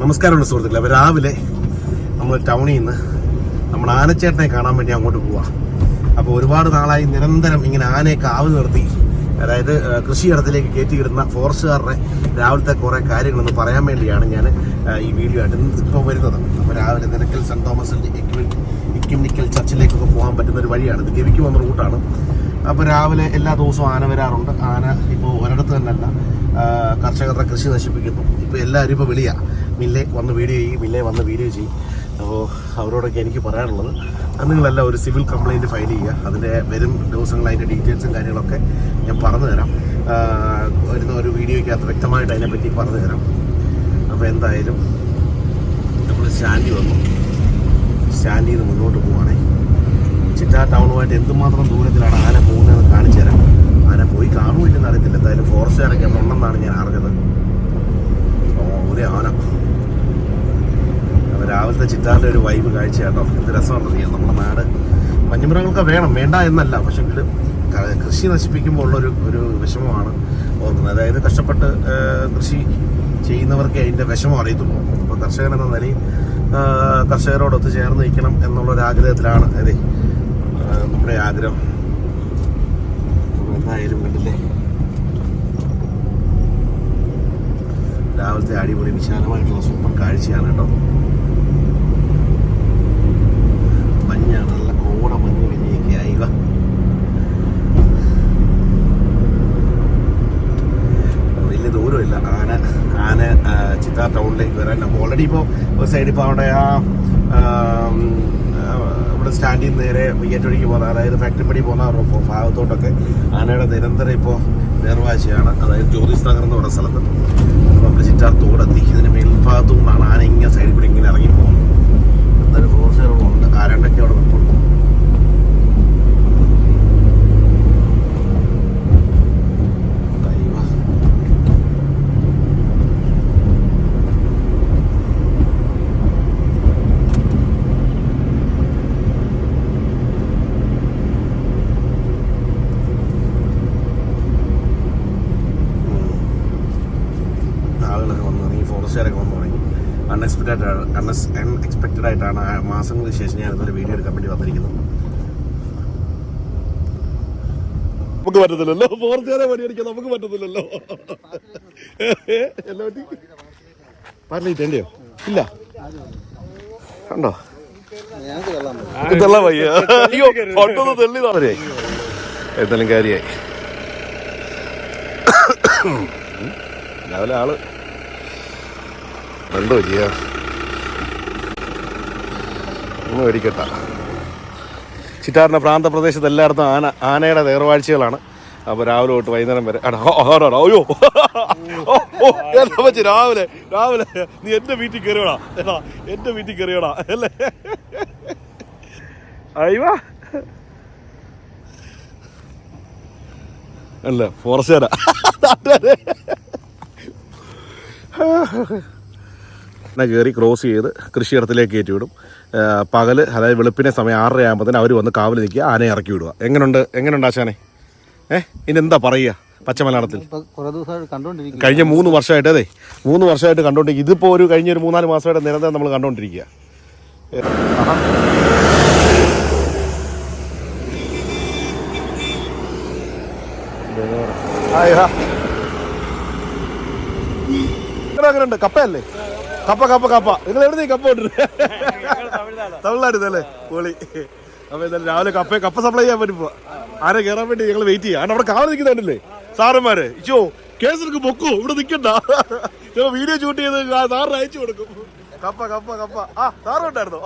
നമസ്കാരമുണ്ട് സുഹൃത്തുക്കളെ അപ്പോൾ രാവിലെ നമ്മൾ ടൗണിൽ നിന്ന് നമ്മൾ ആനച്ചേട്ടനെ കാണാൻ വേണ്ടി അങ്ങോട്ട് പോവാം. അപ്പോൾ ഒരുപാട് നാളായി നിരന്തരം ഇങ്ങനെ ആനയെ കാവ് നിർത്തി അതായത് കൃഷിയിടത്തിലേക്ക് കയറ്റിയിടുന്ന ഫോറസ്റ്റുകാരുടെ രാവിലത്തെ കുറേ കാര്യങ്ങളൊന്ന് പറയാൻ വേണ്ടിയാണ് ഞാൻ ഈ വീഡിയോ ആയിട്ട് ഇപ്പോൾ വരുന്നത്. അപ്പോൾ രാവിലെ നിരക്കൽ സെന്റ് തോമസിൽ ഇക്കിമിനിക്കൽ ചർച്ചിലേക്കൊക്കെ പോകാൻ പറ്റുന്ന ഒരു വഴിയാണ്. ഇത് ഗവിക്ക് വന്ന റൂട്ടാണ് അപ്പോൾ രാവിലെ എല്ലാ ദിവസവും ആന വരാറുണ്ട്. ആന ഇപ്പോൾ ഒരിടത്ത് തന്നെയല്ല കർഷകരുടെ കൃഷി നശിപ്പിക്കുന്നു. ഇപ്പോൾ എല്ലാവരും ഇപ്പോൾ വിളിയാ. മില്ലെ വന്ന് വീഡിയോ ചെയ്യും മില്ലെ വന്ന് വീഡിയോ ചെയ്യും. അപ്പോൾ അവരോടൊക്കെ എനിക്ക് പറയാനുള്ളത് അത് നിങ്ങളെല്ലാം ഒരു സിവിൽ കംപ്ലയിന്റ് ഫയൽ ചെയ്യുക. അതിന്റെ വരും ദിവസങ്ങൾ അതിന്റെ ഡീറ്റെയിൽസും കാര്യങ്ങളൊക്കെ ഞാൻ പറഞ്ഞു തരാം. വരുന്ന ഒരു വീഡിയോയ്ക്കകത്ത് വ്യക്തമായിട്ട് അതിനെപ്പറ്റി പറഞ്ഞു തരാം. അപ്പോൾ എന്തായാലും നമ്മൾ സ്റ്റാൻഡിൽ വന്നു. സ്റ്റാൻഡിൽ നിന്ന് മുന്നോട്ട് പോവുകയാണേ. ചിറ്റാ ടൗണുമായിട്ട് എന്തുമാത്രം ദൂരത്തിലാണ് ആന പോകുന്നതെന്ന് കാണിച്ചു തരാം. ആന പോയി കാണുമില്ലെന്ന് അറിയത്തില്ല. എന്തായാലും ഫോറസ്റ്റ് ഇറങ്ങിയ ഉണ്ടെന്നാണ് ഞാൻ അറിഞ്ഞത്. ഒരു ആന. രാവിലത്തെ ചിറ്റാറിന്റെ ഒരു വൈബ് കാഴ്ച കേട്ടോ എന്ത് രസമാണ് ചെയ്യാം നമ്മുടെ നാട് വന്യമൃഗങ്ങൾക്ക് വേണം. വേണ്ട എന്നല്ല. പക്ഷെ കൃഷി നശിപ്പിക്കുമ്പോൾ ഉള്ളൊരു ഒരു വിഷമമാണ് ഓർക്കുന്നത് അതായത് കഷ്ടപ്പെട്ട് കൃഷി ചെയ്യുന്നവർക്ക് അതിന്റെ വിഷമം അറിയത്തുള്ളൂ. അപ്പോൾ കർഷകൻ എന്ന നിലയിൽ കർഷകരോടൊത്ത് ചേർന്ന് നിൽക്കണം എന്നുള്ളൊരാഗ്രഹത്തിലാണ് അതെ. നമ്മുടെ ആഗ്രഹം. എന്തായാലും കണ്ടില്ലേ? രാവിലത്തെ അടിപൊളി വിശാലമായിട്ടുള്ള സൂപ്പർ കാഴ്ചയാണ് കേട്ടോ മഞ്ഞാണ് നല്ല കോട മഞ്ഞ് വലിയൊക്കെ ആയിവ വലിയ ദൂരമില്ല ആന ആന ആ, ടൗണിലേക്ക് വരാൻ അപ്പോൾ ഓൾറെഡി ഇപ്പോൾ ഒരു സൈഡിൽ ഇപ്പോൾ അവിടെ ആ ഇവിടെ സ്റ്റാൻഡിൽ നിന്ന് നേരെ വയ്യാറ്റൊഴിക്ക് പോകുന്ന അതായത് ഫാക്ടറി പടി പോകുന്ന ഭാഗത്തോട്ടൊക്കെ ആനയുടെ നിരന്തരം ഇപ്പോൾ നേർവാഴ്ചയാണ് അതായത് ജ്യോതിസ് നഗർ എന്ന് പറയുന്ന സ്ഥലത്ത്. നമ്മൾ ചിറ്റാർ തോടെത്തി ഇതിന് മേൽഭാഗത്തു ആന ഇങ്ങനെ സൈഡിൽ കൂടി ഇങ്ങനെ ഇറങ്ങി പോകുന്നത്. എന്തായാലും ഉണ്ട്. ആരണ്ടൊക്കെ അവിടെ നിൽപ്പുണ്ട് ദൈവം. ആളുകളൊക്കെ വന്നു തുടങ്ങി ഫോറസ്റ്റുകാരൊക്കെ വന്നു തുടങ്ങി അൺഎക്സ്പെക്റ്റഡ് അൺഎസ് അൺഎക്സ്പെക്റ്റഡ് ആയിട്ടാണ് ആ മാസങ്ങൾക്ക് ശേഷം ഞാൻ ഇതൊരു വീഡിയോ എടുക്കാൻ വേണ്ടി വന്നിരിക്കുന്നത്. നമുക്ക് പറ്റത്തില്ലല്ലോ. ഫോറസ്റ്റുകാരെ പണിയെടുക്കാൻ നമുക്ക് പറ്റത്തില്ലല്ലോ. എല്ലാം പറ്റി പാർലൈറ്റ് എന്റെയോ ഇല്ല. കണ്ടോ? ഇതെല്ലാം വയ്യ. അയ്യോ എന്തായാലും കാര്യായി. രാവിലെ ആൾ. രണ്ടോ ചെയ്യാ ഒന്ന് മേടിക്കട്ട ചിറ്റാറിന്റെ പ്രാന്തപ്രദേശത്ത് എല്ലായിടത്തും ആന ആനയുടെ നേർവാഴ്ചകളാണ് അപ്പോൾ രാവിലെ തൊട്ട് വൈകുന്നേരം വരെ അയ്യോ. എന്താ പറ്റി? രാവിലെ രാവിലെ നീ എന്റെ വീട്ടിൽ കയറിയോടാ. എടാ എന്റെ വീട്ടിൽ കയറിയോടാ അല്ലേ? അയ്യോ. അല്ല ഫോറസ്റ്റുകാരാ. എന്നാ കയറി ക്രോസ് ചെയ്ത് കൃഷിയിടത്തിലേക്ക് കയറ്റി വിടും പകൽ അതായത് വെളുപ്പിനെ സമയം ആറര ആകുമ്പോൾ അവർ വന്ന് കാവൽ നിൽക്കുക ആനയെ ഇറക്കി വിടുക. എങ്ങനെയുണ്ട് എങ്ങനെയുണ്ട് ആശാനെ? ഏഹ് ഇനി എന്താ പറയുക പച്ച മലയാളത്തിൽ ഇപ്പൊ കുറെ ദിവസമായിട്ട് കണ്ടോണ്ടിരിക്കും കഴിഞ്ഞ മൂന്ന് വർഷമായിട്ട് അതെ. മൂന്ന് വർഷമായിട്ട് കണ്ടുകൊണ്ടിരിക്കുക ഇതിപ്പോൾ ഒരു കഴിഞ്ഞ ഒരു മൂന്നാൽ മാസമായിട്ട് നിരന്തരം നമ്മൾ ആഹാ. ഹായ്, ഹാ. കപ്പയല്ലേ? കപ്പ കപ്പ കപ്പ. നിങ്ങൾ എവിടെ കപ്പ കൊണ്ടിരുന്നത് തമിഴ്നാട്. ഇതല്ലേ പൊളി. അപ്പൊ എന്തായാലും രാവിലെ കപ്പ കപ്പ സപ്ലൈ ചെയ്യാൻ പറ്റുമ്പോ ആരെ കയറാൻ വേണ്ടി ഞങ്ങൾ വെയിറ്റ് ചെയ്യാം. കാരണം അവിടെ കാവൽ നിൽക്കുന്നുണ്ടല്ലേ? സാറന്മാര് ഇച്ചോ കേസെടുക്ക് പൊക്കോ. ഇവിടെ നിൽക്കണ്ട. ഞങ്ങൾ വീഡിയോ ഷൂട്ട് ചെയ്ത് സാറിന് അയച്ചു കൊടുക്കും. കപ്പ കപ്പ കപ്പ. ആ സാറ് ഉണ്ടായിരുന്നോ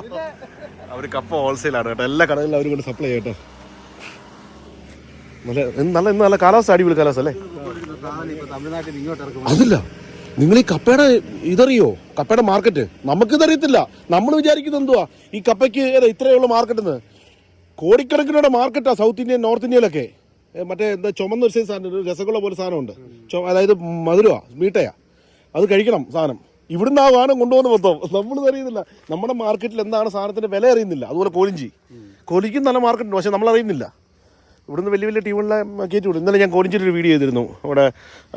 അവർ കപ്പ ഹോൾസെയിലാണ് കേട്ടോ. എല്ലാ കടകളിലും അവർ കൊണ്ട് സപ്ലൈ ചെയ്യട്ടോ. നല്ല നല്ല ഇന്ന് നല്ല കാലാവസ്ഥ അടിപൊളി കാലാവസ്ഥ അല്ലേ? ഇപ്പൊ തമിഴ്നാട്ടിൽ ഇങ്ങോട്ട് ഇറക്കും അതില്ല. നിങ്ങൾ ഈ കപ്പയുടെ ഇതറിയോ? കപ്പയുടെ മാർക്കറ്റ് നമുക്കിതറിയത്തില്ല നമ്മൾ വിചാരിക്കുന്നത് എന്തുവാ? ഈ കപ്പയ്ക്ക് ഏതാ ഇത്രയുള്ള മാർക്കറ്റ് എന്ന് കോടിക്കണക്കിനുള്ള മാർക്കറ്റാ സൗത്ത് ഇന്ത്യൻ നോർത്ത് ഇന്ത്യയിലൊക്കെ മറ്റേ എന്താ ചുമന്ന ഒരു സൈസ് സാധനം രസഗുള പോലെ സാധനമുണ്ട്. അതായത് മധുരമാ മീട്ടയാ അത് കഴിക്കണം സാധനം. ഇവിടുന്ന് ആ സാധനം കൊണ്ടുപോകുന്ന മൊത്തം. നമ്മൾ അറിയുന്നില്ല. നമ്മുടെ മാർക്കറ്റിൽ എന്താണ് സാധനത്തിന്റെ വില അറിയുന്നില്ല. അതുപോലെ കോലിഞ്ചി. കോലിക്കും നല്ല മാർക്കറ്റ് ഉണ്ട്. പക്ഷെ നമ്മൾ അറിയുന്നില്ല. ഇവിടുന്ന് വലിയ വലിയ ടീമുകളിലെ കയറ്റി വിടും. ഇന്നലെ ഞാൻ കോലിഞ്ചിയിൽ ഒരു വീഡിയോ ചെയ്തിരുന്നു. അവിടെ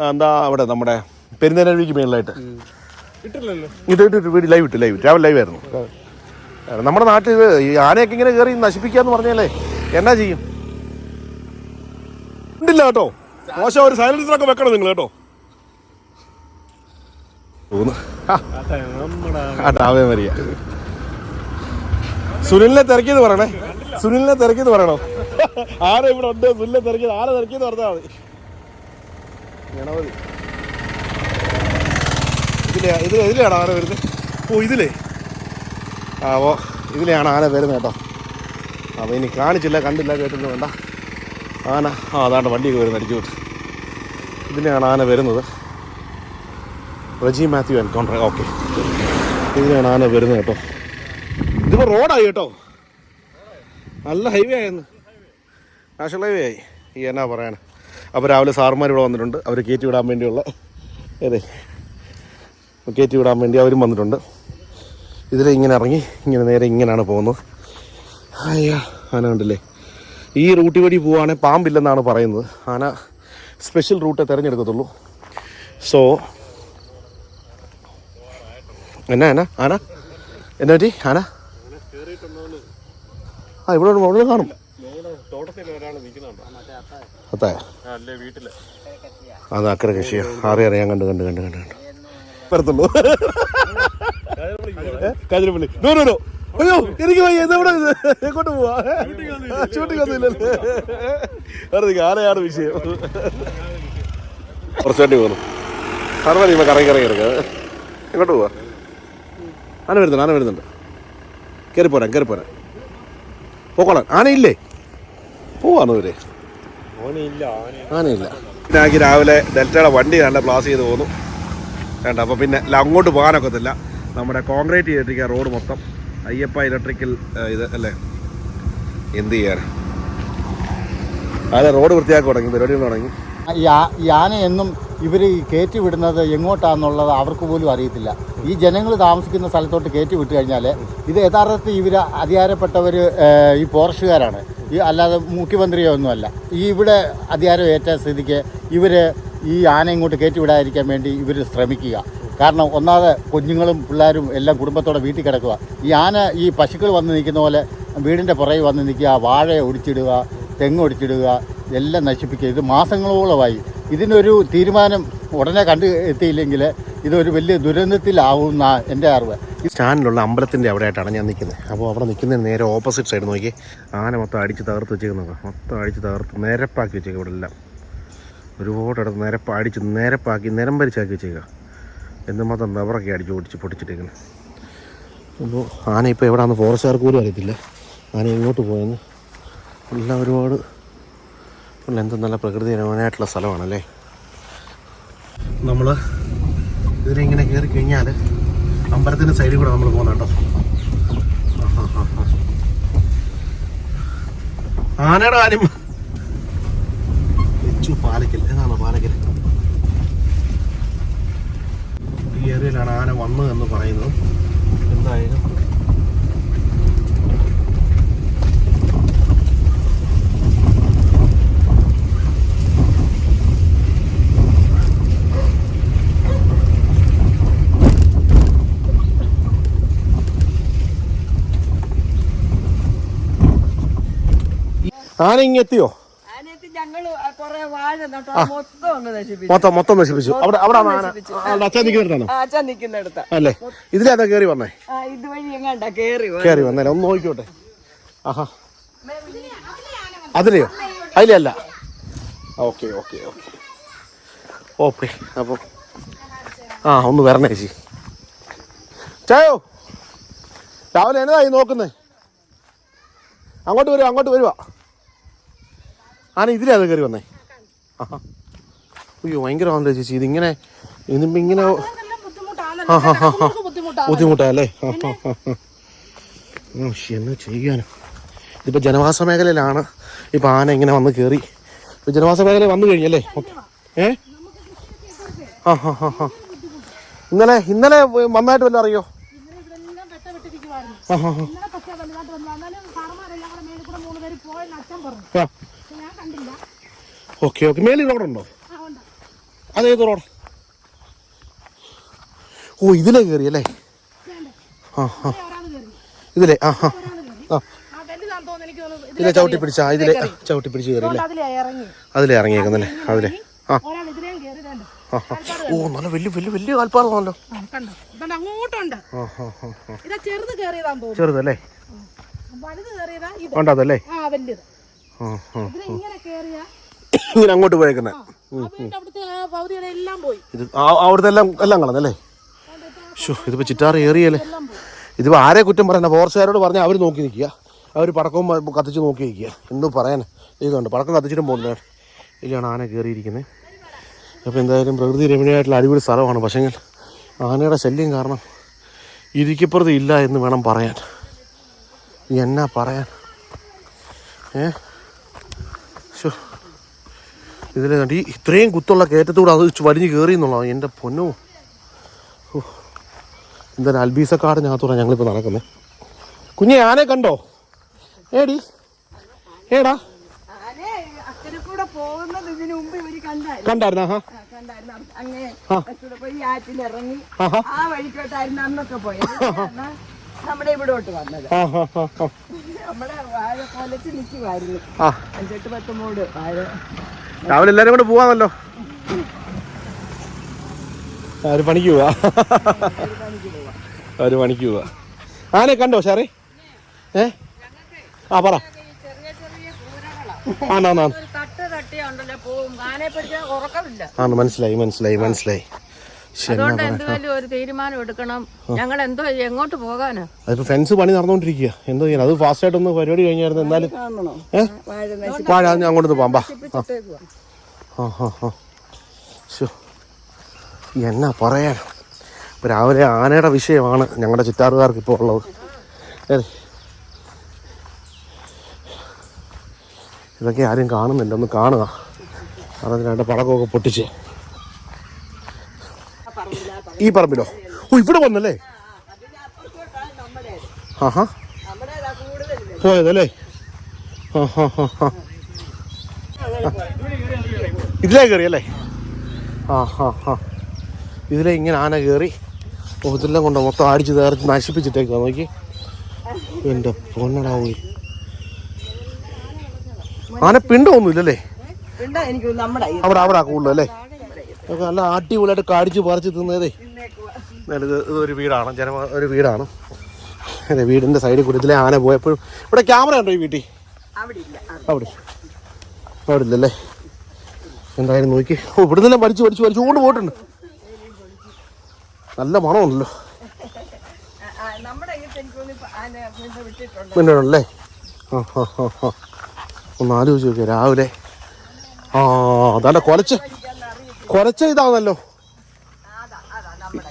എന്താ അവിടെ നമ്മുടെ പെരുന്തേനഴിക്ക് മേളിലായിട്ട്. ഇട്ടിട്ട് വീട് ലൈവ് ഇട്ട് ലൈവ് ഇട്ട്. രാവിലെ ലൈവ് ആയിരുന്നു. നമ്മുടെ നാട്ടിൽ ഇത് ഈ ആനയൊക്കെ ഇങ്ങനെ കയറി നശിപ്പിക്കാന്ന് പറഞ്ഞല്ലേ? എന്നാ ചെയ്യും? ഉണ്ടില്ല കേട്ടോ. മോശം ഒരു സൈലൻസറൊക്കെ വെക്കണം നിങ്ങൾ കേട്ടോ. മരിയ സുനിലിനെ തിരക്കിയത് പറയണേ. സുനിലിനെ തിരക്കിയത് പറയണോ? ആരെ ഇവിടെ ഉണ്ട്. സുനിലിനെ തിരക്കിയത് ആരെ തിരക്കിയത് പറഞ്ഞാൽ മതി. ഗണപതി. ഇതിലെ ഇത് ഇതിലെയാണ് ആന വരുന്നത്? ഓ ഇതിലേ. ആ ഓ ഇതിലെയാണ് ആന വരുന്നത് കേട്ടോ. അപ്പോൾ ഇനി കാണിച്ചില്ല കണ്ടില്ല കേട്ടില്ല വേണ്ട. ആന ആ അതാണ്ട് വണ്ടിയൊക്കെ വരുന്നത് അടിച്ചു വിട്ട്. ഇതിലെയാണ് ആന വരുന്നത്. Reji Mathew encounter okay. ഇതിലെയാണ് ആന വരുന്നത് കേട്ടോ. ഇതിപ്പോൾ റോഡായി കേട്ടോ. നല്ല ഹൈവേ ആയിരുന്നു. നാഷണൽ ഹൈവേ ആയി. ഈ എന്നാ പറയാൻ അപ്പോൾ രാവിലെ സാറുമാർ ഇവിടെ വന്നിട്ടുണ്ട്. അവർ കയറ്റി വിടാൻ വേണ്ടിയുള്ള അതെ കയറ്റി വിടാൻ വേണ്ടി അവരും വന്നിട്ടുണ്ട്. ഇതിൽ ഇങ്ങനെ ഇറങ്ങി ഇങ്ങനെ നേരെ ഇങ്ങനെയാണ് പോകുന്നത്. അയ്യാ ആന കണ്ടില്ലേ? ഈ റൂട്ട് വഴി പോവുകയാണെങ്കിൽ പാമ്പില്ലെന്നാണ് പറയുന്നത്. ആന സ്പെഷ്യൽ റൂട്ടേ തിരഞ്ഞെടുക്കത്തുള്ളൂ. സോ എന്നാ എന്നാ ആന? എന്നാ പറ്റി? ആന? ആ ഇവിടെ അവിടെ കാണും. അതെ അത് അക്കരെ കൃഷിയാ അറിയാറിയാം അറിയാം? കണ്ട് കണ്ട് കണ്ട് കണ്ട് കണ്ട്. വരത്തുള്ളൂ. കാഞ്ഞിരപ്പള്ളി നോ നോ നോ അയ്യോ എനിക്ക് വയ്യ. ഇതെവിടെ ഇത്? എങ്ങോട്ട് പോവാ? ഷൂട്ടിംഗ് ഒന്നുമില്ലല്ലേ വെറുതെ ആരെയാണ് വിഷയം? കുറച്ച് വണ്ടി പോകുന്നു സാറ് മതി കറങ്ങി കറങ്ങി എങ്ങോട്ട് പോവാ? ആന വരുന്നുണ്ട് ആന വരുന്നുണ്ട്. കയറി പോരാൻ കയറി പോരാൻ പോക്കോളാം. ആനയില്ലേ പോവാണ് ഇവർ? ആനയില്ല. ആക്കി രാവിലെ ഡെൽറ്റയുടെ വണ്ടി നല്ല പ്ലാസ് ചെയ്ത് പോന്നു. വേണ്ട അപ്പോൾ പിന്നെ അങ്ങോട്ട് പോകാനൊക്കത്തില്ല. നമ്മുടെ കോൺക്രീറ്റ് ചെയ്തിരിക്കുക റോഡ് മൊത്തം അയ്യപ്പ ഇലക്ട്രിക്കൽ ഇത് അല്ലേ? എന്ത് ചെയ്യാൻ അതെ റോഡ് വൃത്തിയാക്കി തുടങ്ങി പരിപാടി തുടങ്ങി. ഈ എന്നും ഇവർ കയറ്റി വിടുന്നത് എങ്ങോട്ടാണെന്നുള്ളത് അവർക്ക് പോലും അറിയത്തില്ല. ഈ ജനങ്ങൾ താമസിക്കുന്ന സ്ഥലത്തോട്ട് കയറ്റി വിട്ട് കഴിഞ്ഞാൽ ഇത് യഥാർത്ഥത്തിൽ ഇവർ അധികാരപ്പെട്ടവർ ഈ പോർഷുകാരാണ് ഈ അല്ലാതെ മുഖ്യമന്ത്രിയോ ഒന്നുമല്ല. ഈ ഇവിടെ അധികാരം ഏറ്റ സ്ഥിതിക്ക് ഇവർ ഈ ആന ഇങ്ങോട്ട് കയറ്റി വിടാതിരിക്കാൻ വേണ്ടി ഇവർ ശ്രമിക്കുക. കാരണം ഒന്നാമത് കുഞ്ഞുങ്ങളും പിള്ളേരും എല്ലാം കുടുംബത്തോടെ വീട്ടിൽ കിടക്കുക. ഈ ആന ഈ പശുക്കൾ വന്ന് നിൽക്കുന്ന പോലെ വീടിന്റെ പുറകെ വന്ന് നിൽക്കുക വാഴ ഒടിച്ചിടുക തെങ്ങ് ഒടിച്ചിടുക എല്ലാം നശിപ്പിക്കുക. ഇത് മാസങ്ങളോളമായി. ഇതിനൊരു തീരുമാനം ഉടനെ കണ്ടു എത്തിയില്ലെങ്കിൽ ഇതൊരു വലിയ ദുരന്തത്തിലാവുന്ന എന്റെ അറിവ്. സ്റ്റാൻഡിലുള്ള അമ്പലത്തിന്റെ അവിടെ ആയിട്ടാണ് ഞാൻ നിൽക്കുന്നത്. അപ്പോൾ അവിടെ നിൽക്കുന്നതിന് നേരെ ഓപ്പോസിറ്റ് സൈഡ് നോക്കി. ആന മൊത്തം അടിച്ച് തകർത്ത് വെച്ചേക്കുന്നത്. മൊത്തം അടിച്ച് തകർത്ത് നിരപ്പാക്കി വെച്ചേക്കും ഇവിടെ എല്ലാം. ഒരുപാട് ഇടത്ത് നിരപ്പ് അടിച്ച് നിരപ്പാക്കി നിരമ്പരിച്ചാക്കി വെച്ചേക്കുക എന്തുമാത്രം റബ്ബറൊക്കെ അടിച്ച് ഓടിച്ച് പൊട്ടിച്ചിട്ടേക്കുന്നത് അപ്പോൾ ആന ഇപ്പോൾ എവിടെയാണെന്ന് ഫോറസ്റ്റുകാർക്ക് പോലും അറിയത്തില്ല. ആന എങ്ങോട്ട് പോയെന്ന്. എല്ലാം ഒരുപാട് ഉള്ള എന്ത് നല്ല പ്രകൃതി രമണീയമായിട്ടുള്ള സ്ഥലമാണല്ലേ? നമ്മൾ ഇതിനെ ഇങ്ങനെ കയറി കഴിഞ്ഞാൽ അമ്പലത്തിന്റെ സൈഡിൽ കൂടെ നമ്മൾ പോകുന്ന കേട്ടോ ആനയുടെ കാര്യം എച്ചു പാലക്കൽ എന്നാണ് പാലക്കൽ ഈ ഏരിയയിലാണ് ആന വന്നത് എന്ന് പറയുന്നത്. എന്തായാലും. ആന ഇങ്ങെത്തിയോ അതിനകത്ത് ഞങ്ങൾ കൊറേ വാഴ നട്ടു അത് മൊത്തം മൊത്തം നശിപ്പിച്ചു. അവിടെ അവിടെ അച്ഛൻ നിൽക്കുന്നിടത്താണോ അച്ഛൻ നിൽക്കുന്നിടത്താ അല്ലേ? ഇതിലേതാ കേറി വന്നേ? ഇതുവഴി എങ്ങാണ്ടാ. കയറി വന്നല്ലേ ഒന്ന് നോക്കിക്കോട്ടെ. ആഹാ. അതിലെയോ? അതിലല്ല. Okay okay okay. ഓക്കെ അപ്പോൾ ആ ഒന്ന് വരണേ ചേച്ചി. ചായോ? രാവിലെ എന്നതായി നോക്കുന്നേ? അങ്ങോട്ട് വരുവാ അങ്ങോട്ട് വരുവാ ആന ഇതിലേ അത് കയറി വന്നേ? ആഹാ. ഭയങ്കര ഭയങ്കരമാണല്ലോ ചേച്ചി. ഇതിങ്ങനെ ഇതിപ്പോ ഇങ്ങനെ ബുദ്ധിമുട്ടല്ലേ? എന്നാ ചെയ്യാനോ? ഇതിപ്പോ ജനവാസ മേഖലയിലാണ് ഇപ്പൊ ആന ഇങ്ങനെ വന്ന് കയറി ഇപ്പൊ ജനവാസ മേഖല വന്നു കഴിഞ്ഞല്ലേ. ഏ? ആ ഹാ ഹാ ഹാ ഇന്നലെ ഇന്നലെ വന്നായിട്ട് വല്ലതും അറിയോ? ആ. ഹാ ഹാ ഓക്കെ ഓക്കെ. മേലിൽ റോഡുണ്ടോ അതേത് റോഡ് ഓ ഇതിലേ കയറി അല്ലേ? ആ ആ. ഇതിലേ ആ ആ. ആ. ഇതിലെ ചവിട്ടി പിടിച്ച ഇതിലെ ചവിട്ടി പിടിച്ച് കയറി അല്ലേ? അതിലേ ഇറങ്ങി. അതിലേ ഇറങ്ങിയേക്കുന്നല്ലേ അതിലെ ആ. ഓ നല്ല വലിയ വലിയ വലിയ തോന്നുന്നു. ചെറുതല്ലേ വേണ്ടതല്ലേ ആ ഇങ്ങനെ ഇങ്ങനെ അങ്ങോട്ട് പോയേക്കുന്നത് ഇത് അവിടുത്തെ എല്ലാം എല്ലാം കളഞ്ഞല്ലേ ഷോ ഇതിപ്പോ ചിറ്റാറ് ഏറിയല്ലേ? ഇതിപ്പോ ആരെ കുറ്റം പറയണ്ട ഫോറസ്റ്റുകാരോട് പറഞ്ഞാൽ അവർ നോക്കി നിൽക്കുക. അവർ പടക്കവും കത്തിച്ച് നോക്കി നിൽക്കുക. എന്തും പറയാൻ ഇതുണ്ട് പടക്കം കത്തിച്ചിട്ടും പോകുന്നത് ഇതിലാണ് ആന കയറിയിരിക്കുന്നത് അപ്പോൾ എന്തായാലും പ്രകൃതി രമണീയമായിട്ടുള്ള അടിപൊളി സ്ഥലമാണ് പക്ഷേങ്കിൽ ആനയുടെ ശല്യം കാരണം ഇരിക്കപ്പുറത്ത് ഇല്ല എന്ന് വേണം പറയാൻ. എന്നാ പറയാൻ? ഏ? ഷോ ഇതിൽ കണ്ട് ഈ ഇത്രയും കുത്തുള്ള കയറ്റത്തൂടെ അത് വലിഞ്ഞ് കയറി എന്നുള്ളതാണ് എന്റെ പൊന്നോ. എന്തായാലും അൽബീസക്കാടിനകത്തൂടെ ഞങ്ങളിപ്പോൾ നടക്കുന്നത് കുഞ്ഞെ ആനെ കണ്ടോ? ഏടി? ഏടാ? കണ്ടായിരുന്നു. ആഹാ. നമ്മുടെ ഇവിടോട്ട് വന്നത്. വാഴ കൊലച്ച് നിൽക്കുമായിരുന്നു അഞ്ചെട്ട് പത്ത് മൂട് വാഴ. രാവിലെ എല്ലാരും കൂടെ പോവാന്നല്ലോ. ആ, ഒരു പണിക്ക് പോവാ? ഒരു പണിക്ക് പോവാ? ആനെ കണ്ടോ സാറേ ഏ? ആ പറ. ആണോ ആണോ ആണ് മനസ്സിലായി മനസ്സിലായി മനസ്സിലായി. അതുകൊണ്ട് പറയാ. എന്തുവായാലും ഒരു തീരുമാനം എടുക്കണം. ഞങ്ങൾ എന്തോ എങ്ങോട്ട് പോകാനാ? അതിപ്പോ ഫെൻസ് പണി നടന്നുകൊണ്ടിരിക്കുക എന്തോ ചെയ്യാൻ അത് ഫാസ്റ്റ് ആയിട്ടൊന്ന് പരിപാടി കഴിഞ്ഞായിരുന്നു എന്നാലും. വാഴ അങ്ങോട്ട് ശോ എന്നാ പറയാൻ ഇപ്പൊ രാവിലെ ആനയുടെ വിഷയമാണ് ഞങ്ങളുടെ ചുറ്റാറുകാർക്ക് ഇപ്പോൾ ഉള്ളത്? ഇതൊക്കെ ആരും കാണുന്നില്ല. ഒന്ന് കാണുക. അതിനായിട്ട് പടക്കമൊക്കെ പൊട്ടിച്ച്. ഈ പറമ്പിലോ? ഓ ഇവിടെ വന്നല്ലേ? പോയതല്ലേ? ആ ഹാ ഹാ ഹാ ഇതിലേ കയറി അല്ലേ? ആ ഹാ ഹാ ഇതിലെ ഇങ്ങനെ ആന കയറി ഓ ഇതെല്ലാം കൊണ്ട് മൊത്തം അടിച്ച് തേർച്ച് നശിപ്പിച്ചിട്ടേക്കാ നോക്കി. എന്റെ പൊന്നടാവൂ ആന നമ്മുടെ അവിടെ അവിടെ കൂടുതലല്ലേ? നല്ല അടിപൊളിയായിട്ട് കാടിച്ച് പറിച്ച് തിന്നതേ. ഇത് ഇതൊരു വീടാണ് ജന ഒരു വീടാണ്. അതെ വീടിന്റെ സൈഡിൽ കൂടി ഇതിലെ ആന പോയപ്പോഴും ഇവിടെ ക്യാമറ ഉണ്ടോ ഈ വീട്ടിൽ? അവിടെ. അവിടെ. ഇല്ലല്ലേ എന്തായാലും നോക്കി. ഓ ഇവിടെ നിന്നെല്ലാം പഠിച്ച് പഠിച്ച് പഠിച്ച് കൊണ്ട് പോയിട്ടുണ്ട്. നല്ല മണമുണ്ടല്ലോ. പിന്നെ അല്ലേ ആ ഒന്ന് ആലോചിച്ച് നോക്കിയാൽ രാവിലെ. ആ അതല്ല കൊലച്ച് കൊലച്ച ഇതാണല്ലോ.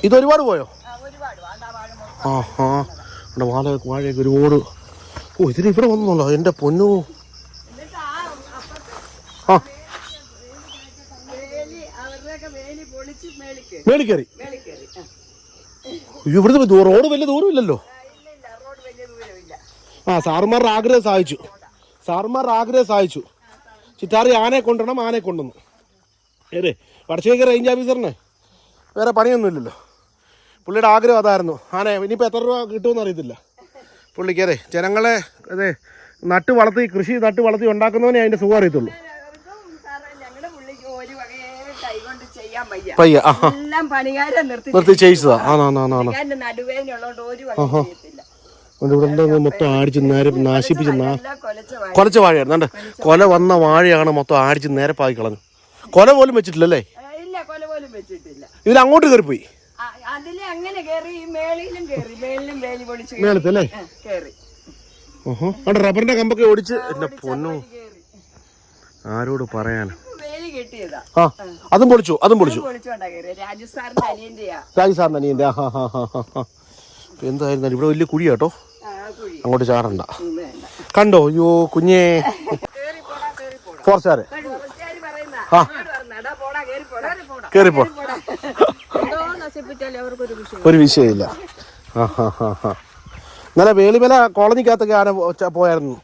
ഇത് ഒരുപാട് പോയോ? ആ ആ ഇവിടെ വാഴ വാഴയൊക്കെ ഒരുപാട്. ഓ ഇതിന് ഇവിടെ വന്നല്ലോ എന്റെ പൊന്നു. ആ വേലി അവരുടെയൊക്കെ വേലി പൊളിച്ച് മേളിക്ക് മേളിൽ കയറി മേളിൽ കയറി ആ. ഇവിടുന്ന് റോഡ് വലിയ ദൂരമില്ലല്ലോ. ആ, സാറുമാരുടെ ആഗ്രഹം സഹായിച്ചു. സാറുമാരുടെ ആഗ്രഹം സഹായിച്ചു. ചിറ്റാറി ആനയെ കൊണ്ടണം ആനയെ കൊണ്ടുവന്നു. ഏതേ? വടശ്ശേഖര റേഞ്ച് ഓഫീസറിന് വേറെ പണിയൊന്നുമില്ലല്ലോ. പുള്ളിയുടെ ആഗ്രഹം അതായിരുന്നു. ആനെ ഇനിയിപ്പോൾ എത്ര രൂപ കിട്ടുമെന്ന് അറിയത്തില്ല. പുള്ളിക്ക് അതെ ജനങ്ങളെ അതെ നട്ട് വളർത്തി കൃഷി നട്ട് വളർത്തി ഉണ്ടാക്കുന്നവനെ അതിന്റെ സുഖം അറിയത്തുള്ളൂ. പയ്യ നിർത്തി ചെയ്യിച്ചതാ. ആണാണാണാണ് ഇവിടെ മൊത്തം ആടിച്ച് നേരെ നാശിപ്പിച്ച് കൊലച്ച വാഴ വാഴയായിരുന്നു. കണ്ടോ? കൊല വന്ന വാഴയാണ് മൊത്തം ആടിച്ച് നേരെ പാകി കളഞ്ഞു കൊല പോലും വെച്ചിട്ടില്ലല്ലേ ഇതിൽ അങ്ങോട്ട് കയറിപ്പോയി. പോയി അതിൽ അങ്ങനെ കേറി ഈ മേളിലും കേറി മേളിലും വേലി പൊളിച്ച് കേറി. മേളത്തല്ലേ ഓഹോ. അവിടെ റബ്ബറിന്റെ കമ്പൊക്കെ ഓടിച്ച് എന്റെ പൊന്നു. കേറി ആരോട് പറയാൻ വേലി കെട്ടിയതാ. ആ അതും പൊളിച്ചു അതും പൊളിച്ചു. പൊളിച്ചോണ്ടാ കേറി രാജസ്ഥാനിന്റെ അനിയന്റെയാ. രാജസാർ നനിയന്റെ ആ ഹാ ഹാ ഹാ ഹാ എന്തായിരുന്നാലും ഇവിടെ വലിയ കുഴി കേട്ടോ. അങ്ങോട്ട് ചാടണ്ട. കണ്ടോ? അയ്യോ കുഞ്ഞേ. കേറി പോടാ കേറി പോടാ. ഫോറസ്റ്റുകാര് ഫോറസ്റ്റുകാര് പറയുന്ന. ആ. ആരോട് പറഞ്ഞ, "എടാ, പോടാ കേറി പോടാ പോടാ കയറിപ്പോ എന്തോ നശിപ്പിച്ചാലും അവർക്കൊരു വിഷയം ഒരു വിഷയമില്ല. ആ ഹാ ഹാ ഹാ. ഇന്നലെ വേളിമല കോളനിക്കകത്തൊക്കെ ആന പോയായിരുന്നു?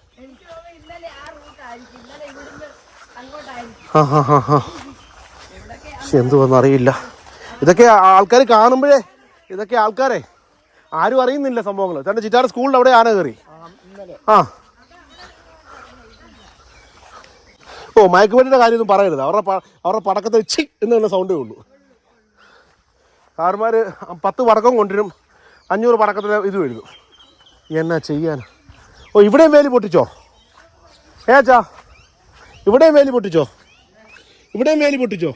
ആ ഹാ ഹാ ഹാ എന്തു എന്തുവെന്ന് അറിയില്ല. ഇതൊക്കെ ആൾക്കാർ കാണുമ്പോഴേ ഇതൊക്കെ ആൾക്കാരെ ആരും അറിയുന്നില്ല സംഭവങ്ങൾ തന്റെ ചിറ്റാട് സ്കൂളിൽ അവിടെ ആന കയറി ആ ഓ മയക്കുമരുന്നിന്റെ കാര്യമൊന്നും പറയരുത്. അവരുടെ അവരുടെ പടക്കത്തെ ചി എന്നുള്ള സൗണ്ടേ ഉള്ളൂ. സാറുമാർ പത്ത് പടക്കം കൊണ്ടുവരും അഞ്ഞൂറ് പടക്കത്തിന് ഇത് എഴുതും. എന്നാ ചെയ്യാൻ ഓ ഇവിടെയും വേലി പൊട്ടിച്ചോ? ഏച്ചാ ഇവിടെയും വേലി പൊട്ടിച്ചോ? ഇവിടെയും വേലി പൊട്ടിച്ചോ?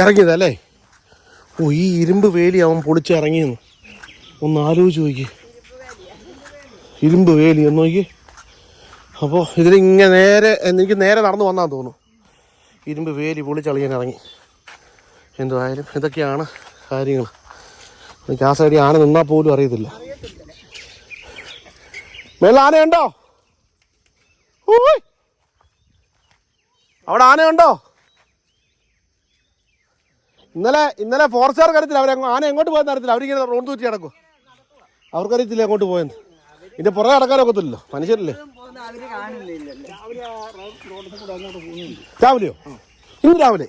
ഇറങ്ങിയതല്ലേ ഓ ഈ ഇരുമ്പ് വേലി അവൻ പൊളിച്ച് ഇറങ്ങിയെന്ന് ഒന്ന് ആലോചിച്ച് നോക്കി ഇരുമ്പ് വേലി എന്ന് നോക്കി അപ്പോൾ ഇതിലിങ്ങനെ നേരെ എനിക്ക് നേരെ നടന്നു വന്നാന്ന് തോന്നുന്നു. ഇരുമ്പ് വേലി പൊളിച്ചളിയാൻ ഇറങ്ങി. എന്തുവായാലും ഇതൊക്കെയാണ് കാര്യങ്ങൾ. എനിക്ക് ആ സൈഡിൽ ആന നിന്നാൽ പോലും അറിയത്തില്ല. മേലെ ആനയുണ്ടോ. അവിടെ ആനയുണ്ടോ? ഇന്നലെ ഇന്നലെ ഫോറസ്റ്റുകാർക്ക് അറിയത്തില്ല അവർ ആന എങ്ങോട്ട് പോയെന്ന് അറിയത്തില്ല. അവരിങ്ങനെ റോഡ് തൂറ്റി കിടക്കും അവർക്കറിയത്തില്ല എങ്ങോട്ട് പോയെന്ന്? ഇതിന്റെ പുറകെ നടക്കാനൊക്കത്തില്ലല്ലോ മനുഷ്യരല്ലേ? രാവിലെയോ? ഇന്ന് രാവിലെ?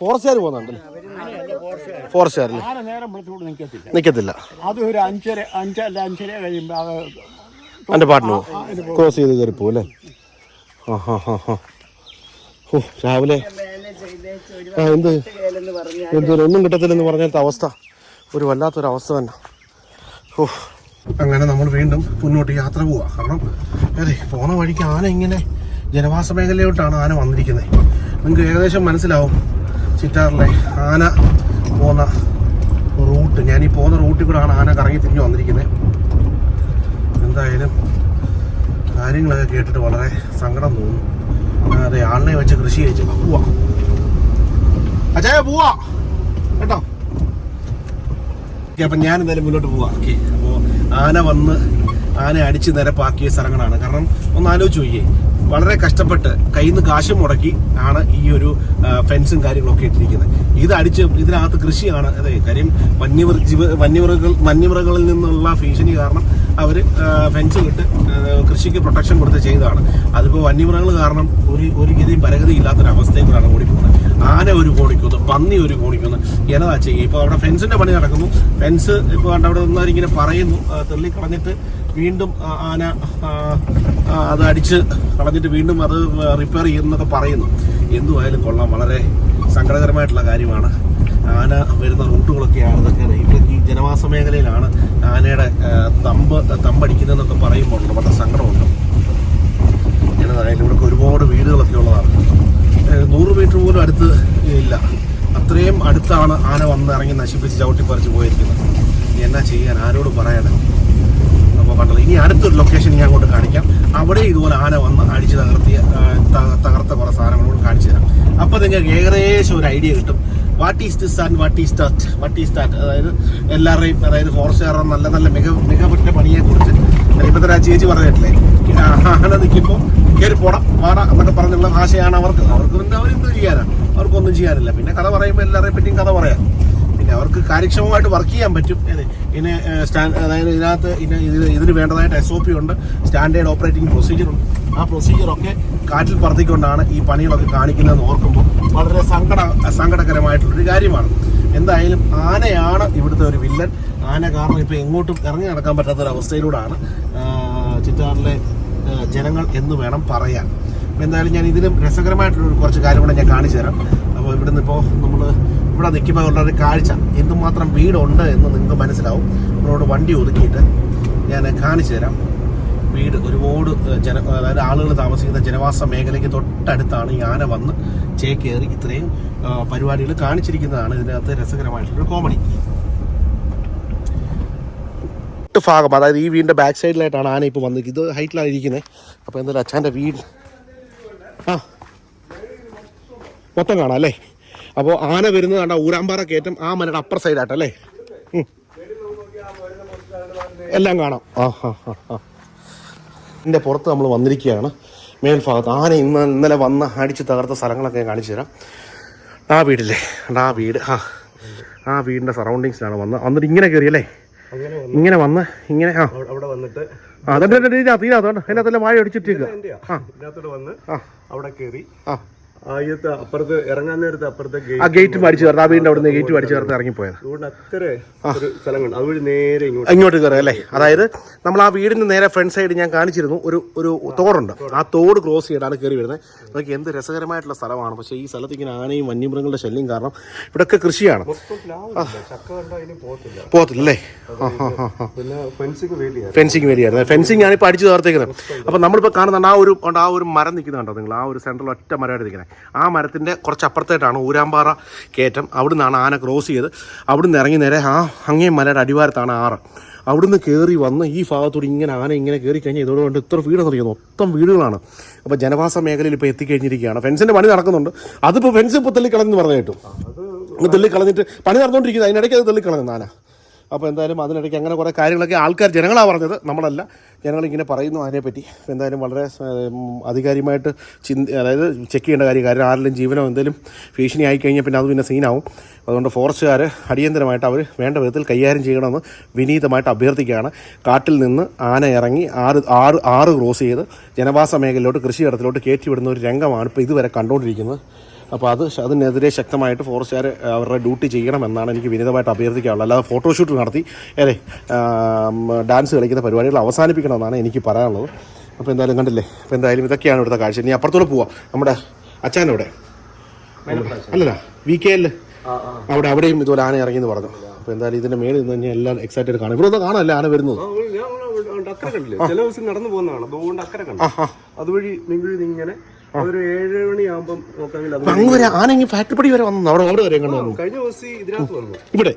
ഫോറസ്റ്റുകാർ പോകുന്നുണ്ടല്ലേ? വിളിച്ചുകൊണ്ട് നിൽക്കത്തില്ല അത് അഞ്ചര അഞ്ചല്ല അഞ്ചര കഴിയുമ്പോൾ പാട്ടിന് ക്രോസ് ചെയ്ത് കയറി പോകും രാവിലെ. ആ എന്ത്? എന്തൊരു ഒന്നും കിട്ടത്തില്ലെന്ന് പറഞ്ഞാൽ അവസ്ഥ. ഒരു വല്ലാത്തൊരവസ്ഥ തന്നെ. ഓ അങ്ങനെ നമ്മൾ വീണ്ടും മുന്നോട്ട് യാത്ര പോവാ. കാരണം അതെ പോണ വഴിക്ക് ആന ഇങ്ങനെ ജനവാസ മേഖലയോട്ടാണ് ആന വന്നിരിക്കുന്നത് നിങ്ങൾക്ക് ഏകദേശം മനസ്സിലാവും ചിറ്റാറിലെ ആന പോന്ന റൂട്ട്. ഞാൻ ഈ പോകുന്ന റൂട്ടിൽ ആണ് ആന കറങ്ങി തിരിഞ്ഞു വന്നിരിക്കുന്നത് എന്തായാലും കാര്യങ്ങളൊക്കെ കേട്ടിട്ട് വളരെ സങ്കടം തോന്നുന്നു ആ, അതെ ആളിനെ വെച്ച് കൃഷി കഴിച്ചു പോവാ. അച്ഛായ പോവാ. കേട്ടോ? ഓക്കെ അപ്പം ഞാൻ എന്തായാലും മുന്നോട്ട് പോവാ. ഓക്കെ. ആന വന്ന് ആന അടിച്ച് നിരപ്പാക്കിയ സ്ഥലങ്ങളാണ്. കാരണം ഒന്ന് ആലോചിച്ച് നോക്കിയേ വളരെ കഷ്ടപ്പെട്ട് കയ്യിൽ നിന്ന് കാശും മുടക്കി ആണ് ഈ ഒരു ഫെൻസും കാര്യങ്ങളൊക്കെ ഇട്ടിരിക്കുന്നത്. ഇത് അടിച്ച് ഇതിനകത്ത് കൃഷിയാണ്. അതെ കാര്യം വന്യമൃഗ ജീവ വന്യമൃഗങ്ങൾ വന്യമൃഗങ്ങളിൽ നിന്നുള്ള ഭീഷണി കാരണം അവർ ഫെൻസ് ഇട്ട് കൃഷിക്ക് പ്രൊട്ടക്ഷൻ കൊടുത്ത് ചെയ്തതാണ്. അതിപ്പോൾ വന്യമൃഗങ്ങൾ കാരണം ഒരു ഒരു ഗതിയും പരഗതി ഇല്ലാത്തൊരവസ്ഥയിലാണ് ഓടിപ്പോകുന്നത് ആന ഒരു കോണിക്കുന്നു പന്നി ഒരു കോണിക്കുന്നു എന്നതാ ചെയ്യുക. ഇപ്പോൾ അവിടെ ഫെൻസിന്റെ പണി നടക്കുന്നു. ഫെൻസ് ഇപ്പോൾ കണ്ട അവിടെ നിന്നാരിങ്ങനെ പറയുന്നു തള്ളിക്കളഞ്ഞിട്ട് വീണ്ടും ആന അത് അടിച്ച് കളഞ്ഞിട്ട് വീണ്ടും അത് റിപ്പയർ ചെയ്യുന്നൊക്കെ പറയുന്നു. എന്തുമായാലും കൊള്ളാം. വളരെ സങ്കടകരമായിട്ടുള്ള കാര്യമാണ്. ആന വരുന്ന റൂട്ടുകളൊക്കെയാണ് ഇതൊക്കെ ജനവാസ മേഖലയിലാണ് ആനയുടെ തമ്പ് തമ്പടിക്കുന്നതെന്നൊക്കെ പറയുമ്പോൾ വളരെ സങ്കടമുണ്ട്. ഞാനതായാലും ഇവിടെ ഒരുപാട് വീടുകളൊക്കെ ഉള്ളതാണ്. നൂറ് മീറ്റർ പോലും അടുത്ത് ഇല്ല. അത്രയും അടുത്താണ് ആന വന്ന് ഇറങ്ങി നശിപ്പിച്ച് ചവിട്ടിപ്പറിച്ച് പോയിരിക്കുന്നത്. ഇനി എന്നാ ചെയ്യാൻ? ആരോട് പറയണം അപ്പോൾ കണ്ടത് ഇനി അടുത്തൊരു ലൊക്കേഷൻ ഞാൻ അങ്ങോട്ട് കാണിക്കാം. അവിടെ ഇതുപോലെ ആന വന്ന് അടിച്ച് തകർത്തിയ തകർത്ത കുറേ സാധനങ്ങളോട് കാണിച്ചു തരാം. അപ്പോൾ നിങ്ങൾക്ക് ഏകദേശം ഒരു ഐഡിയ കിട്ടും. What is this and what is that what is that അതായത് എല്ലാവരുടെയും അതായത് ഫോറസ്റ്റുകാരുടെ നല്ല നല്ല മിക മികവുറ്റ പണിയെക്കുറിച്ച് ഇപ്പോഴത്തെ ചേച്ചി പറഞ്ഞിട്ടില്ലേ? അങ്ങനെ നിൽക്കുമ്പോൾ കയറി പോടാം വാട എന്നൊക്കെ പറഞ്ഞുള്ള ഭാഷയാണ് അവർക്ക്. അവർക്ക് അവരെന്ത് ചെയ്യാനാണ് അവർക്കൊന്നും ചെയ്യാനില്ല. പിന്നെ കഥ പറയുമ്പോൾ എല്ലാവരെയും പറ്റിയും കഥ പറയാം. പിന്നെ അവർക്ക് കാര്യക്ഷമമായിട്ട് വർക്ക് ചെയ്യാൻ പറ്റും. ഇതിന് സ്റ്റാൻഡ് അതായത് ഇതിനകത്ത് ഇതിന് ഇതിന് വേണ്ടതായിട്ട് എസ് ഒ പി ഉണ്ട് സ്റ്റാൻഡേർഡ് ഓപ്പറേറ്റിംഗ് പ്രൊസീജിയർ ഉണ്ട്. ആ പ്രൊസീജിയറൊക്കെ കാറ്റിൽ പറത്തിക്കൊണ്ടാണ് ഈ പണികളൊക്കെ കാണിക്കുന്നതെന്ന് ഓർക്കുമ്പോൾ വളരെ സങ്കട സങ്കടകരമായിട്ടുള്ളൊരു കാര്യമാണ്. എന്തായാലും ആനയാണ് ഇവിടുത്തെ ഒരു വില്ലൻ. ആന കാരണം ഇപ്പോൾ എങ്ങോട്ടും ഇറങ്ങി നടക്കാൻ പറ്റാത്തൊരവസ്ഥയിലൂടെയാണ് ചിറ്റാറിലെ ജനങ്ങൾ എന്ന് വേണം പറയാൻ. എന്തായാലും ഞാൻ ഇതിലും രസകരമായിട്ടുള്ള കുറച്ച് കാര്യം കൂടെ ഞാൻ കാണിച്ചു തരാം. അപ്പോൾ ഇവിടുന്ന് ഇപ്പോൾ നമ്മൾ ഇവിടെ നിൽക്കുമ്പോൾ ഉള്ള ഒരു കാഴ്ച. എന്തുമാത്രം വീടുണ്ട് എന്ന് നിങ്ങൾക്ക് മനസ്സിലാവും. നമ്മളോട് വണ്ടി ഒതുക്കിയിട്ട് ഞാൻ കാണിച്ചു തരാം. വീട് ഒരുപാട് ജന അതായത് ആളുകൾ താമസിക്കുന്ന ജനവാസ മേഖലയ്ക്ക് തൊട്ടടുത്താണ് ഈ ആന വന്ന് ചേക്കേറി ഇത്രയും പരിപാടികൾ കാണിച്ചിരിക്കുന്നതാണ്. ഇതിനകത്ത് രസകരമായിട്ടുള്ളൊരു കോമഡി ഭാഗം അതായത് ഈ വീടിന്റെ ബാക്ക് സൈഡിലായിട്ടാണ് ആന ഇപ്പോൾ വന്നിരിക്കുന്നത് ഇത് ഹൈറ്റിലാണ് ഇരിക്കുന്നത്. അപ്പോൾ എന്തായാലും അച്ഛന്റെ വീട് ആ. മൊത്തം കാണാം അല്ലേ? അപ്പോൾ ആന വരുന്നത് കണ്ട ഊരാമ്പാറ കയറ്റം ആ മലയുടെ അപ്പർ സൈഡായിട്ടല്ലേ. എല്ലാം കാണാം. ആ ഹാ ഹാ ഹാ ഇതിന്റെ പുറത്ത് നമ്മൾ വന്നിരിക്കുകയാണ്. മേൽഭാഗത്ത് ആന ഇന്ന് ഇന്നലെ വന്ന് അടിച്ച് തകർത്ത സ്ഥലങ്ങളൊക്കെ ഞാൻ കാണിച്ചു തരാം. ആ വീടില്ലേ? ആ വീട്. ആ ആ വീടിന്റെ സറൗണ്ടിങ്സിലാണ് വന്ന്. വന്നിട്ട് ഇങ്ങനെ കയറിയല്ലേ ഇങ്ങനെ വന്ന് ഇങ്ങനെ ആ. അവിടെ വന്നിട്ട് ആ അതുകൊണ്ട് ഇതിനകത്ത് ഇതിനകത്ത് അതിനകത്തെല്ലാം വാഴ അടിച്ചിട്ടേക്ക് ആ. വന്ന് ആ. അവിടെ കയറി ആ. ആദ്യത്തെ അപ്പുറത്ത് ഇറങ്ങാൻ നേരത്തെ അപ്പുറത്തെ ആ ഗേറ്റ് മടിച്ചു ചേർത്ത് ആ വീടിന്റെ അവിടുന്ന് ഗേറ്റ് മടിച്ചു ചേർത്ത് ഇറങ്ങിപ്പോയത്. അതുകൊണ്ട് അത്ര ഒരു സ്ഥലം കണ്ടു. അതുവഴി നേരെ ഇങ്ങോട്ട് ഇങ്ങോട്ട് കയറുക അല്ലേ? അതായത് നമ്മൾ ആ വീടിന്റെ നേരെ ഫ്രണ്ട് സൈഡ് ഞാൻ കാണിച്ചിരുന്നു. ഒരു ഒരു തോടുണ്ട്. ആ തോട് ക്രോസ് ചെയ്താണ് കയറി വരുന്നത്. നമുക്ക് എന്ത് രസകരമായിട്ടുള്ള സ്ഥലമാണ്. പക്ഷേ ഈ സ്ഥലത്ത് ഇങ്ങനെ ആനയും വന്യമൃഗങ്ങളുടെ ശല്യം കാരണം ഇവിടെയൊക്കെ കൃഷിയാണ്. പോകത്തില്ലേ. ഫെൻസിങ് വേലിയായിരുന്നു. ഫെൻസിങ് ആണ് ഇപ്പോൾ അടിച്ചു തകർത്തേക്കുന്നത്. അപ്പോൾ നമ്മളിപ്പോൾ കാണുന്നുണ്ട് ആ ഒരു ആ ഒരു മരം നിൽക്കുന്നുണ്ടോ നിങ്ങൾ? ആ ഒരു സെൻട്രൽ ഒറ്റ മരമായിട്ട് നിൽക്കുന്നത് ആ മരത്തിന്റെ കുറച്ച് അപ്പുറത്തായിട്ടാണ് ഊരാമ്പാറ കയറ്റം. അവിടെ നിന്നാണ് ആന ക്രോസ് ചെയ്ത്. അവിടെ നിന്ന് ഇറങ്ങി നേരെ ആ അങ്ങേ മലയുടെ അടിവാരത്താണ് ആറ്. അവിടുന്ന് കയറി വന്ന് ഈ ഭാഗത്തൂടെ ഇങ്ങനെ ആന ഇങ്ങനെ കയറി കഴിഞ്ഞാൽ ഇതോടുകൊണ്ട് ഇത്ര വീട് നിറയുന്നു മൊത്തം വീടുകളാണ്. അപ്പോൾ ജനവാസ മേഖലയിൽ ഇപ്പോൾ എത്തിക്കഴിഞ്ഞിരിക്കുകയാണ്. ഫെൻസിന്റെ പണി നടക്കുന്നുണ്ട്. അതിപ്പോൾ ഫെൻസ് ഇപ്പോൾ തള്ളിക്കളഞ്ഞെന്ന് പറഞ്ഞു കേട്ടു. തള്ളിക്കളഞ്ഞിട്ട് പണി നടന്നുകൊണ്ടിരിക്കുന്നത് അതിനിടയ്ക്ക് അത് തള്ളിക്കളഞ്ഞു ആന. അപ്പോൾ എന്തായാലും അതിനിടയ്ക്ക് അങ്ങനെ കുറേ കാര്യങ്ങളൊക്കെ ആൾക്കാർ ജനങ്ങളാണ് പറഞ്ഞത്. നമ്മളല്ല. ജനങ്ങളിങ്ങനെ പറയുന്നു അതിനെപ്പറ്റി. എന്തായാലും വളരെ അധികാരിയുമായിട്ട് ചിന്തി അതായത് ചെക്ക് ചെയ്യേണ്ട കാര്യം കാര്യം ആരെങ്കിലും ജീവനോ എന്തെങ്കിലും ഭീഷണി ആയി കഴിഞ്ഞാൽ പിന്നെ അത് പിന്നെ സീനാവും. അതുകൊണ്ട് ഫോറസ്റ്റുകാർ അടിയന്തരമായിട്ട് അവർ വേണ്ട വിധത്തിൽ കൈകാര്യം ചെയ്യണമെന്ന് വിനീതമായിട്ട് അഭ്യർത്ഥിക്കുകയാണ്. കാട്ടിൽ നിന്ന് ആന ഇറങ്ങി ആറ് ആറ് ആറ് ക്രോസ് ചെയ്ത് ജനവാസ മേഖലയിലോട്ട് കൃഷിയിടത്തിലോട്ട് കയറ്റിവിടുന്ന ഒരു രംഗമാണ് ഇപ്പോൾ ഇതുവരെ കണ്ടുകൊണ്ടിരിക്കുന്നത്. അപ്പോൾ അത് അതിനെതിരെ ശക്തമായിട്ട് ഫോറസ്റ്റുകാർ അവരുടെ ഡ്യൂട്ടി ചെയ്യണമെന്നാണ് എനിക്ക് വിനീതമായിട്ട് അഭ്യർത്ഥിക്കാനുള്ളത്. അല്ലാതെ ഫോട്ടോഷൂട്ട് നടത്തി അല്ലേ ഡാൻസ് കളിക്കുന്ന പരിപാടികൾ അവസാനിപ്പിക്കണമെന്നാണ് എനിക്ക് പറയാനുള്ളത്. അപ്പോൾ എന്തായാലും കണ്ടില്ലേ? അപ്പോൾ എന്തായാലും ഇതൊക്കെയാണ് ഇവിടുത്തെ കാഴ്ച. ഇനി അപ്പുറത്തോടെ പോവാം. നമ്മുടെ അച്ഛനവിടെ. അല്ലല്ല വി കെ എല്ലിൽ അവിടെ അവിടെയും ഇതുപോലെ ആന ഇറങ്ങി എന്ന് പറഞ്ഞു. അപ്പോൾ എന്തായാലും ഇതിന്റെ മേളിൽ നിന്ന് തന്നെ എല്ലാം എക്സൈറ്റഡ് കാണും. ഇവിടെ ഒന്ന് കാണാനല്ലേ ആന വരുന്നത്? അക്കരെ കണ്ടില്ലേ? ചില ദിവസം നടന്നു പോകുന്നതാണ്. അതുകൊണ്ട് അക്കരെ കണ്ടു. അതുവഴി നിങ്ങൾ ഇങ്ങനെ ഒരു ഏഴ് മണിയാകുമ്പം നോക്കാമെങ്കിൽ അത് അങ്ങ് വരെ ആന ഇങ്ങനെ ഫാക്ടറി പടി വരെ വന്നു. അവിടെ അവിടെ വരെ കണ്ടു വന്നു. കഴിഞ്ഞ ദിവസം ഇതിനകത്ത് വന്നു. ഇവിടെ?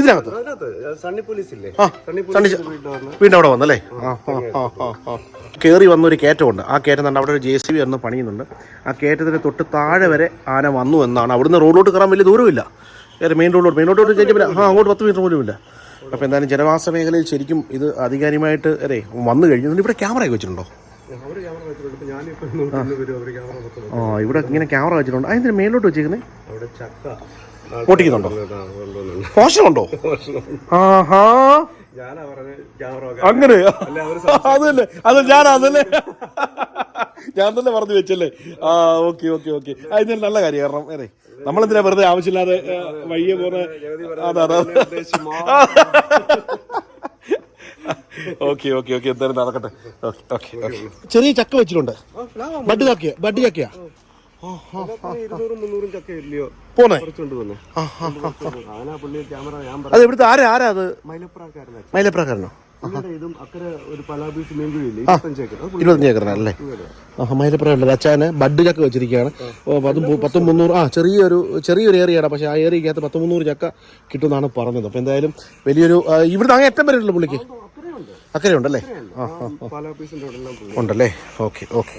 ഇതിനകത്ത്? അതിനകത്ത് സണ്ണി പോലീസ് ഇല്ലേ ആ സണ്ണി പോലീസ് വീട്ടിൽ വന്ന്. വീണ്ടും അവിടെ വന്നല്ലേ? ആ ആ ആ ആ ആ കയറി വന്നൊരു കയറ്റമുണ്ട്. ആ കയറ്റം തന്നെ അവിടെ ഒരു ജെ സി ബി വന്ന് പണിയുന്നുണ്ട്. ആ കയറ്റത്തിന് തൊട്ട് താഴെ വരെ ആന വന്നു എന്നാണ്. അവിടുന്ന് റോഡിലോട്ട് കയറാൻ വലിയ ദൂരമില്ല. വേറെ മെയിൻ റോഡിലോട്ട് മെയിൻ റോഡിലോട്ട് കഴിഞ്ഞാൽ ആ അങ്ങോട്ട് പത്ത് മീറ്റർ പോലും ഇല്ല അപ്പോൾ എന്തായാലും ജനവാസ മേഖലയിൽ ശരിക്കും ഇത് അധികാരികമായിട്ട് അതെ വന്നു കഴിഞ്ഞു. ഇവിടെ ക്യാമറയൊക്കെ വെച്ചിട്ടുണ്ടോ? ആ ഇവിടെ ഇങ്ങനെ ക്യാമറ വെച്ചിട്ടുണ്ട്. അതിന്റെ മേലോട്ട് വെച്ചേക്കുന്നേ. കൊണ്ടുവന്നുണ്ട്. മോശമുണ്ടോ? ആഹാ. അങ്ങനെ? അല്ല അതല്ലേ അത് ഞാൻ അതല്ലേ ഞാൻ തന്നെ പറഞ്ഞു വെച്ചല്ലേ? ആ ഓക്കെ ഓക്കെ ഓക്കെ. അതിന് നല്ല കാര്യം കാരണം അതെ നമ്മളെന്തിനാ വെറുതെ ആവശ്യമില്ലാതെ വയ്യ വഴിയെ പോണ അതെ അതെ ഓക്കെ ഓക്കെ ഓക്കെ എന്തായാലും നടക്കട്ടെ. Okay okay okay. ചെറിയ ചക്ക വെച്ചിട്ടുണ്ട്. ബഡ് ചക്കയാ ബഡ് ചക്കയാ. അത് ഇവിടുത്തെ ആരാ ആരാ അത്? മൈലപ്രാക്കാരനാ. ഇരുപത്തഞ്ച് ഏക്കറിനല്ലേ ആ അച്ഛന് ബഡ് ചക്ക വെച്ചിരിക്കുകയാണ്. പത്തും മുന്നൂറ് ആ ചെറിയൊരു ചെറിയൊരു ഏറിയാണ് പക്ഷെ ആ ഏറിയക്കകത്ത് പത്ത് മുന്നൂറ് ചക്ക കിട്ടുമെന്നാണ് പറഞ്ഞത്. അപ്പോൾ എന്തായാലും വലിയൊരു ഇവിടുന്ന് അങ്ങനെ ഏറ്റവും വരെയുള്ളൂ പുള്ളിക്ക്. അക്കരെ ഉണ്ടല്ലേ ആ ഉണ്ടല്ലേ? Okay okay.